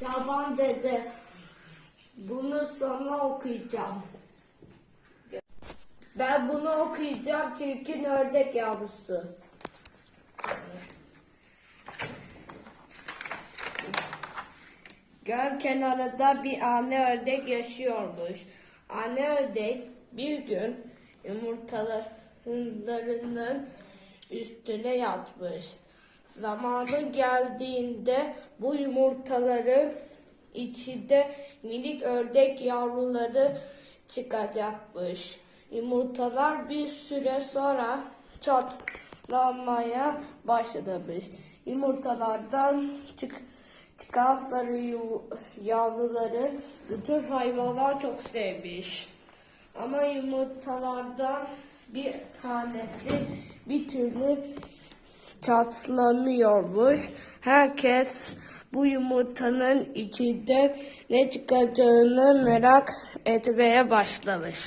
Şaban dede bunu sana okuyacağım. Ben bunu okuyacağım çirkin ördek yavrusu. Göl kenarında bir anne ördek yaşıyormuş. Anne ördek bir gün yumurtalarının üstüne yatmış. Zamanı geldiğinde bu yumurtaların içinde minik ördek yavruları çıkacakmış. Yumurtalar bir süre sonra çatlamaya başlamış. Yumurtalardan çık çıkan sarı yavruları bütün hayvanlar çok sevmiş. Ama yumurtalardan bir tanesi bir türlü çatlamıyormuş. Herkes bu yumurtanın içinde ne çıkacağını merak etmeye başlamış.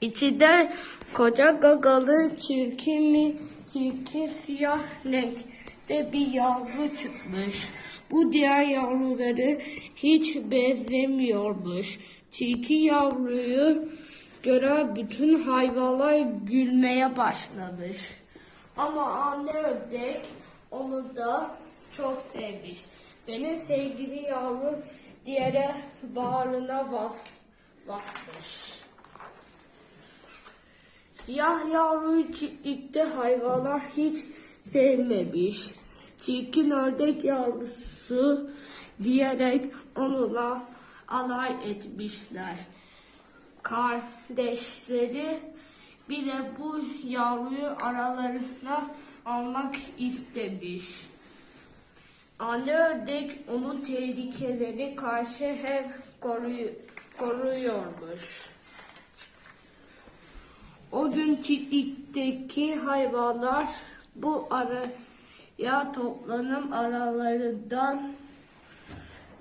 İçinde koca gagalı çirkin mi çirkin siyah renkte bir yavru çıkmış. Bu diğer yavruları hiç benzemiyormuş. Çirkin yavruyu gören bütün hayvanlar gülmeye başlamış. Ama anne ördek onu da çok sevmiş. Benim sevgili yavrum diğere bağrına bas, basmış. Siyah yavruyu çiftlikte hayvanlar hiç sevmemiş. Çirkin ördek yavrusu diyerek onunla alay etmişler. Kardeşleri bile bu yavruyu aralarına almak istemiş. Anne ördek onu tehlikeleri karşı hep koruy- koruyormuş. O gün çiftlikteki hayvanlar bu araya toplanıp aralarından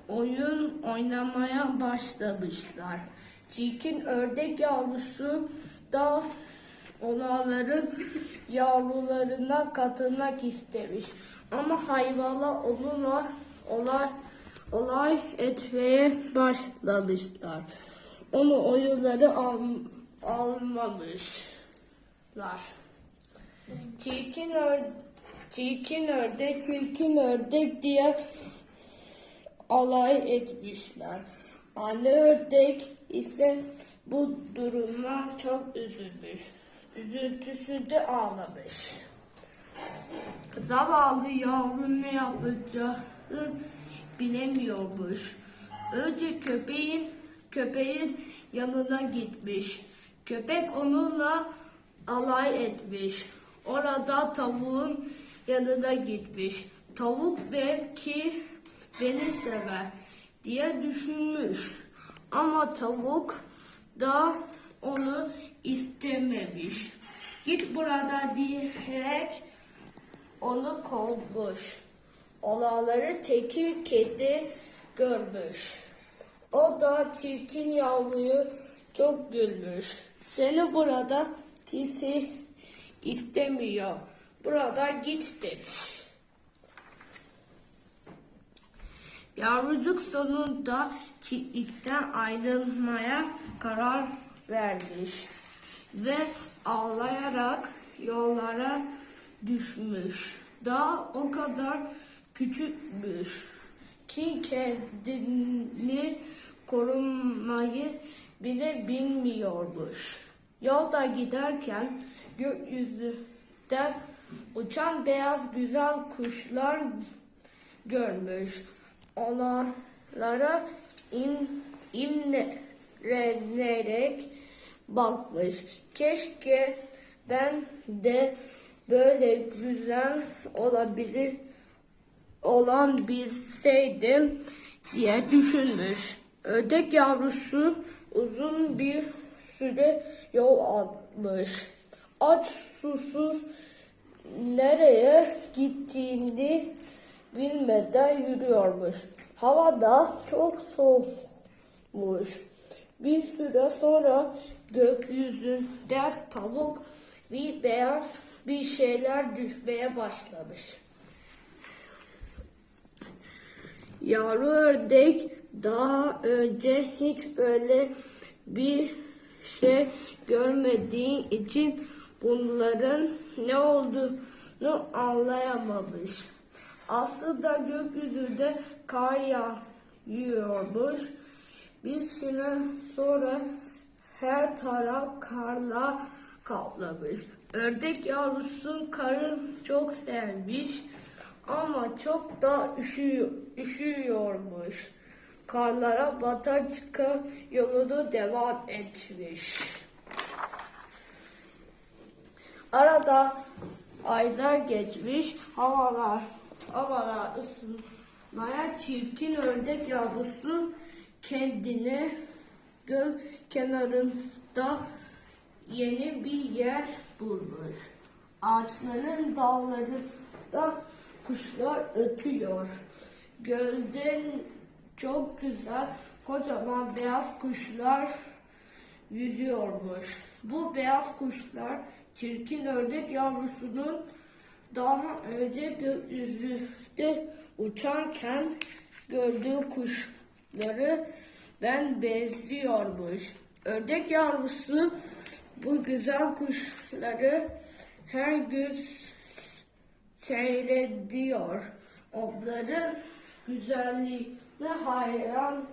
oyun oynamaya başlamışlar. Çirkin ördek yavrusu da onların yavrularına katılmak istemiş. Ama hayvanlar onunla olay, olay etmeye başlamışlar. Onu oyunları al, almamışlar. Çirkin, ör, çirkin ördek, çirkin ördek diye alay etmişler. Anne ördek ise bu duruma çok üzülmüş. Üzüntüsü de ağlamış. Zavallı yavru ne yapacağını bilemiyormuş. Önce köpeğin köpeğin yanına gitmiş. Köpek onunla alay etmiş. Orada tavuğun yanına gitmiş. Tavuk belki beni sever diye düşünmüş. Ama tavuk da onu istememiş. Git burada diyerek onu kovmuş. Olanları tekir kedi görmüş. O da çirkin yavruyu çok gülmüş. Seni burada kimse istemiyor. Burada git demiş. Yavrucuk sonunda çiftlikten ayrılmaya karar vermiş ve ağlayarak yollara düşmüş. Daha o kadar küçükmüş ki kendini korumayı bile bilmiyormuş. Yolda giderken gökyüzünden uçan beyaz güzel kuşlar görmüş. Onlara im, imrenerek bakmış. Keşke ben de böyle güzel olabilir olan bilseydim diye düşünmüş. Ördek yavrusu uzun bir süre yol almış. Aç susuz nereye gittiğini bilmeden yürüyormuş. Hava da çok soğukmuş. Bir süre sonra gökyüzünden tavuk ve beyaz bir şeyler düşmeye başlamış. Yavru ördek daha önce hiç böyle bir şey görmediği için bunların ne olduğunu anlayamamış. Aslında gökyüzünde kar yağıyormuş. Bir süre sonra her taraf karla kaplamış. Ördek yavrusu karı çok sevmiş ama çok da üşüyor, üşüyormuş. Karlara bata çıka yolunu devam etmiş. Arada aylar geçmiş, havalar havalar ısınmaya çirkin ördek yavrusu kendine göl kenarında yeni bir yer bulmuş. Ağaçların dallarında kuşlar ötüyor. Gölden çok güzel kocaman beyaz kuşlar yüzüyormuş. Bu beyaz kuşlar çirkin ördek yavrusunun daha önce gökyüzünde uçarken gördüğü kuşları ben benziyormuş. Ördek yavrusu bu güzel kuşları her gün seyrediyor. Onların güzelliğine hayran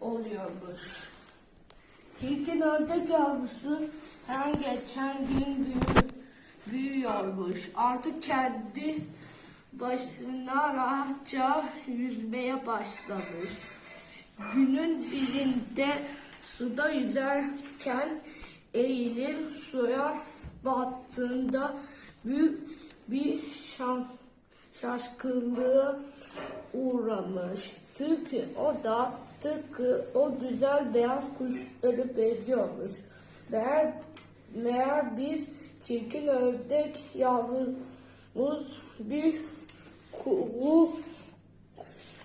oluyormuş. Çirkin ördek yavrusu her geçen gün büyü- büyüyormuş. Artık kendi başına rahatça yüzmeye başlamış. Günün birinde suda yüzerken eğilip suya battığında büyük bir şan, şaşkınlığa uğramış. Çünkü o da tıpkı o güzel beyaz kuşları benziyormuş. Meğer, meğer biz çirkin ördek yavrumuz bir kuğu,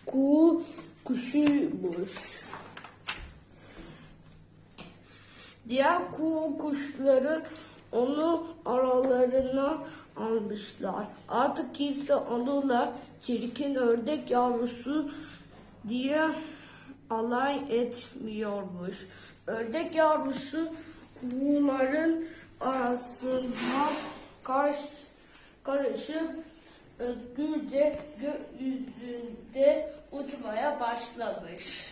kuğu kuşuymuş. Diğer kuğu kuşları onu aralarına almışlar. Artık kimse onunla çirkin ördek yavrusu diye alay etmiyormuş. Ördek yavrusu kuğuların arasına karş, karışıp özgürce gökyüzünde uçmaya başlamış.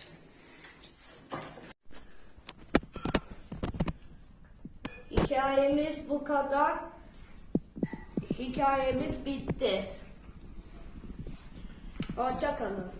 Hikayemiz bu kadar. Hikayemiz bitti. Hoşça kalın.